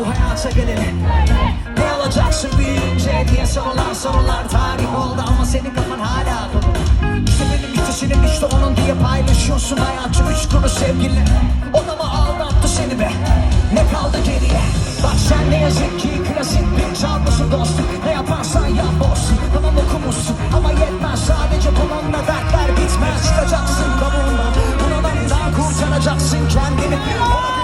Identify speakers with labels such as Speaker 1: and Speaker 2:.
Speaker 1: bu hayata geleni. Ne olacaksın büyüyünce diye sorulan sorular Tarih oldu ama senin kafan hala dolu İşte benim işte onun diye paylaşıyorsun hayatım Üç kuru sevgili O da mı aldattı seni be? Ne kaldı geriye? Bak sen ne yazık ki klasik bir çalmasın dostum. Ne yaparsan yap olsun. Tamam okumuşsun ama yetmez. Sadece bununla dertler bitmez. Çıkacaksın kabuğundan. Bunalımdan kurtaracaksın kendini. Ona